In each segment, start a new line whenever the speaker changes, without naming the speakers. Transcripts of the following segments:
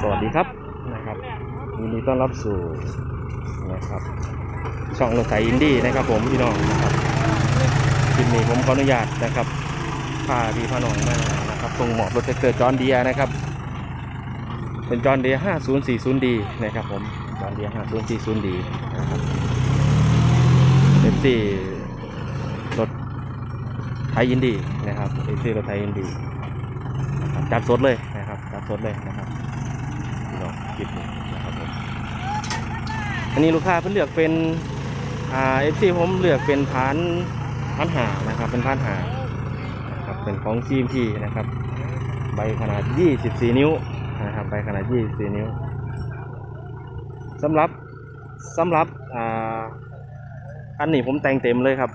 สวัสดีครับนะครับยินดีต้อนรับสู่นะครับช่องรถไถอินดี้นะครับ ผมพี่น้องนะครับคลิปนี้ผมขออนุญาตนะครับพาพี่พาน้องมานะครับส่งหมอบรถแท็กเตอร์จอนเดียนะครับ เป็นจอนเดียร์ 5040D นะครับผมจอนเดียร์ 5040D นะครับเป็นสี่รถไทยอินดี้นะครับเป็นสี่รถไทยอินดี้นะครับจัดสดเลยนะครับจัดสดเลยนะครับิดนะครับผมอันนี้ลูกค้าเพิ่นเลือกเป็นอ่าเอฟซีผมเลือกเป็นพานพันหานะครับ เป็นพันหานะครับเป็นของ CMP นะครับ ใบขนาด 24 นิ้วนะครับใบขนาด 24 นิ้วสำหรับสำหรับอ่าอันนี้ผมแต่งเต็มเลยครับ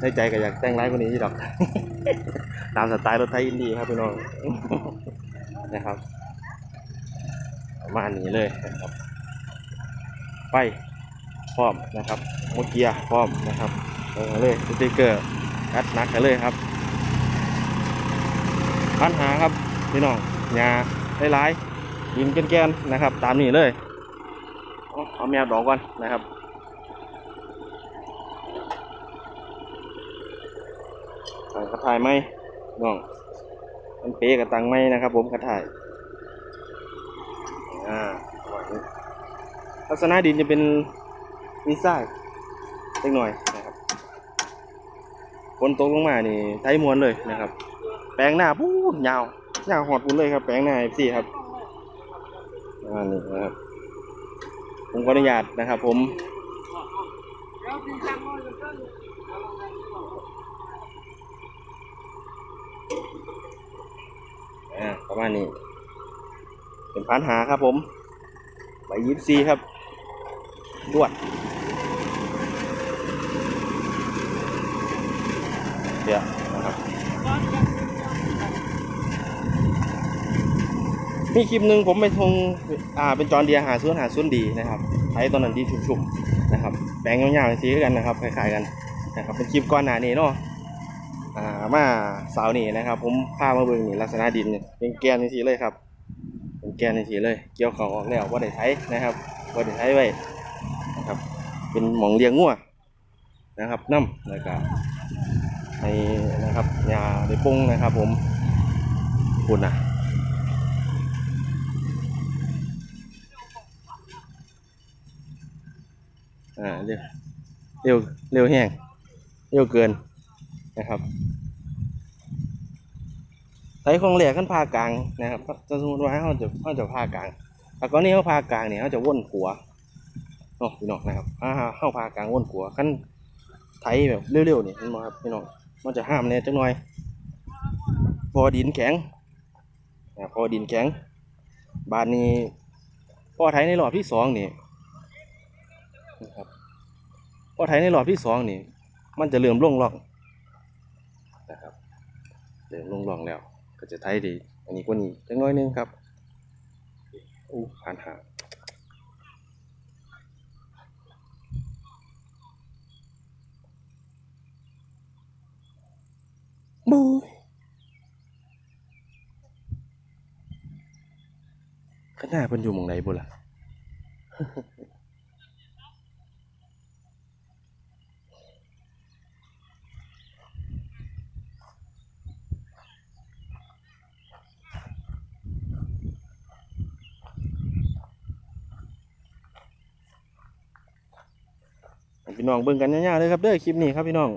ในใจก็อยากแต่งไลฟ์กว่านี้อยู่ดอก ตามสไตล์รถไทยอินดีครับพี่น้องนะครับ ประมาณนี้เลยนะครับไฟพร้อมนะครับโมเกียพร้อมนะครับเอาเลยสติกเกอร์อัดนักกันเลยครับปัญหาครับพี่น้องยาหลายๆดินแกนๆนะครับ ตามนี้เลยเอาเอาแมวดอกก่อนนะครับกระถ่ายไหมน้องมันเป๊กับตังไหมนะครับ ผมกระถ่าย อ่าประมาณนี้ลักษณะดินจะเป็นมีทรายเล็กน่อยนะครับฝนตกลงมานี่ไทยมวนเลยนะครับ แปลงหน้าพูดยาวยาวหอดปุ่นเลยครับ แปลงหน้าเอฟซีครับประมาณนี้นะครับ ผมขออนุญาตนะครับ ผมอ่าประมาณนี้ พันหาครับผมใบยิบซีครับดวด เดี๋ยวนะครับ มีคลิปหนึ่งผมไปทงอ่าเป็นจอนเดียหาส่วนหาส่วนดีนะครับใช้ตอนนั้นที่ชุ่มๆนะครับแปลงยาวๆสีกันนะครับคล้ายๆกันนะครับเป็นคลิปก่อนหน้านี้เนาะอ่ามาสาวนี่นะครับ ผมพามาเบิ่งนี่ลักษณะดินเนี่ยเป็นแกนนี่ทีเลยครับ แกนนี่ทีเลย เกี่ยวเขาออกแล้วว่าได้ใช้นะครับว่าได้ใช้ไว้นะครับ เป็นหมองเลี้ยงงัวนะครับน้ำแล้วก็ให้นะครับยาได้ปรุงนะครับผมคุณนะอ่าเร็วเร็วเร็วแห้งเร็วเกินนะครับ ไถของแหลกขั้นพากลางนะครับจะสมมติว่าเขาจะเขาจะพากลางแต่ก่อนนี้เขาพากลางเนี่ยเขาจะว่นขัวเนาะพี่น้องนะครับเข้าพากลางว่นขัวขั้นไถแบบเร็วๆนี่เห็นไหมครับพี่น้องมันจะห้ามเนี่ยจังหน่อยพอดินแข็งพอดินแข็ง บานนี้พอไถในรอบที่สองนี่นะครับพอไถในรอบที่สองนี่ มันจะเริ่มลงร่องนะครับเริ่มลงร่องแล้ว ก็จะไทยดีอันนี้กว่านี้จังน้อยนึงครับอู้ผ่านหาบูยข้างหน้าเพิ่นอยู่หมองไหนบุล่ะ พี่น้องเบิ่งกันยาวๆเลยครับเด้อคลิปนี้ครับพี่น้อง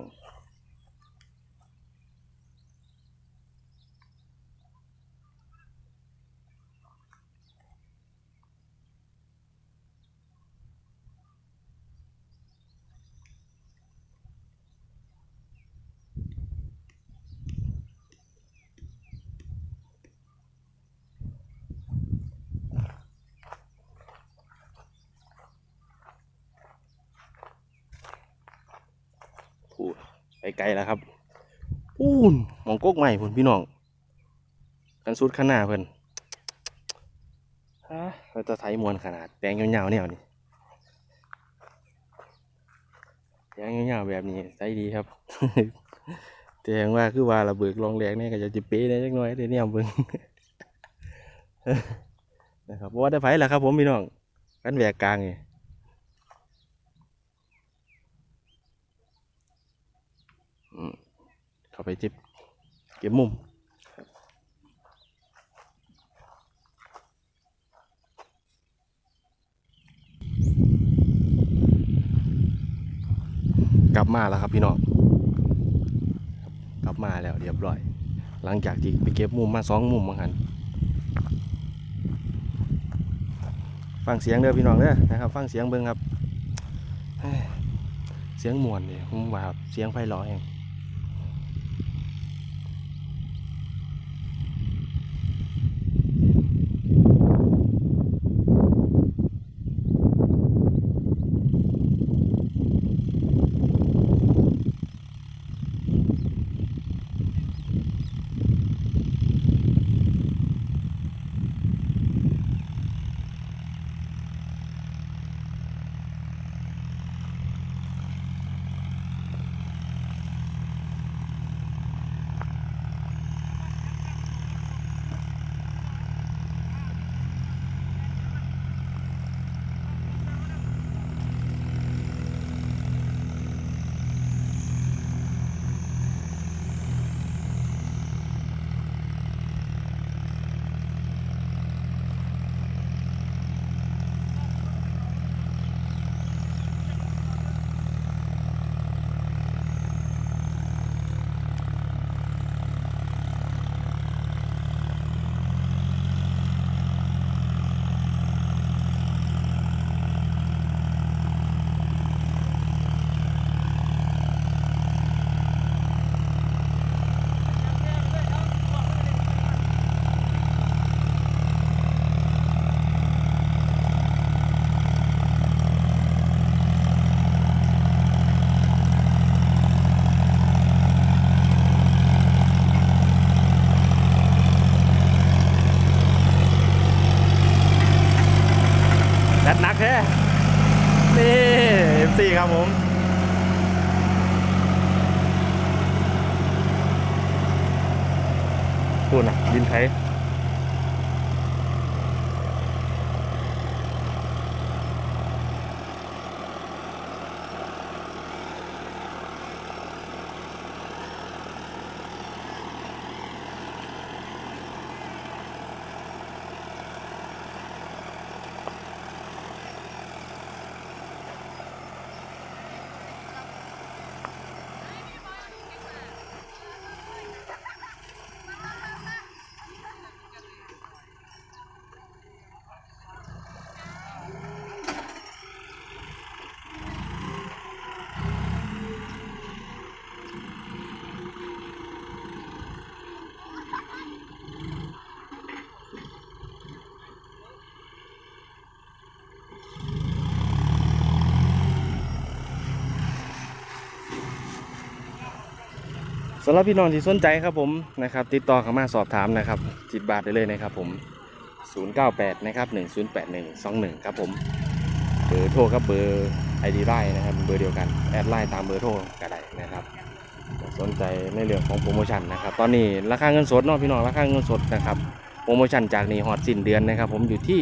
พูด ไปไกลแล้วครับปูนหมองกกใหม่พุ่นพี่น้องกันสุดขางหนาดเพิ่นฮะเราจะไทยมวนขนาดแปลงยาวๆแนวนี้แปลงยาวๆแบบนี้ใช้ดีครับแต่งว่าคือว่าระเบิดลองแรงเนี่ยก็จะจิเป๊ะได้จักหน่อยเดี๋ยวนี้เอาเบิ่งนะครับว่าได้ไผแหละครับผมพี่น้องกันแหวกกลางนี่อืม เข้าไปจิบเก็บมุมกลับมาแล้วครับพี่น้อง กลับมาแล้วเรียบร้อย หลังจากที่ไปเก็บมุมมาสองมุมมั้งหันฟังเสียงเด้อพี่น้องเด้อนะครับ ฟังเสียงเบิ่งครับ เสียงมวนดิผมว่าครับเสียงไพเราะแฮง ครับผมพูดนะดินไทย สำหรับพี่น้องที่สนใจครับผมนะครับติดต่อเข้ามาสอบถามนะครับจิตบาทได้เลยนะครับผม 098 นะครับ 108121 ครับผมเบอร์โทรครับเบอร์ไอดีไลน์นะครับเบอร์เดียวกันแอดไลน์ตามเบอร์โทรก็ได้นะครับสนใจในเรื่องของโปรโมชั่นนะครับ ตอนนี้ราคาเงินสดเนาะพี่น้องราคาเงินสดนะครับโปรโมชั่นจากนี้ฮอดสิ้นเดือนนะครับ ผมอยู่ที่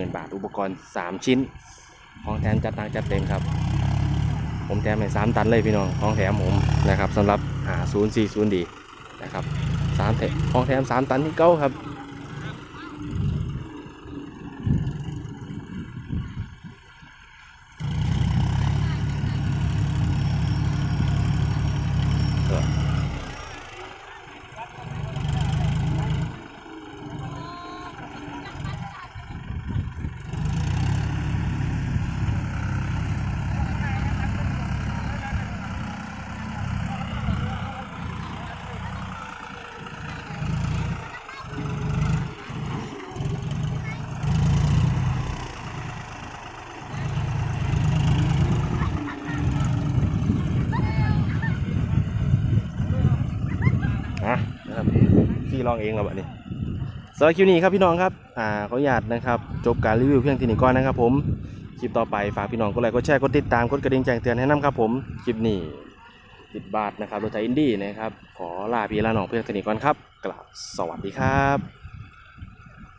640,000 บาท อุปกรณ์ 3 ชิ้น ของแถมจัดหนักจัดเต็มครับ ผมแถมให้3ตันเลยพี่น้องของแถมผมนะครับสำหรับหา040ดีนะครับสามแถมของแถม 3 ตันที่เก้าครับ อะนะครับ ที่ลองเองแล้วบัดนี้สำหรับคลิปนี้ครับพี่น้องครับอ่าขออนุญาตนะครับจบการรีวิวเพียงที่นี้ก่อนนะครับผมคลิปต่อไปฝากพี่น้องกดไลค์กดแชร์กดติดตามกดกระดิ่งแจ้งเตือนให้นํครับผมคลิปนี้ติดบาทนะครับรถไถอินดี้นะครับขอลาพี่ลาน้องเพียงเท่นี้ก่อนครับกล่าวสวัสดีครับ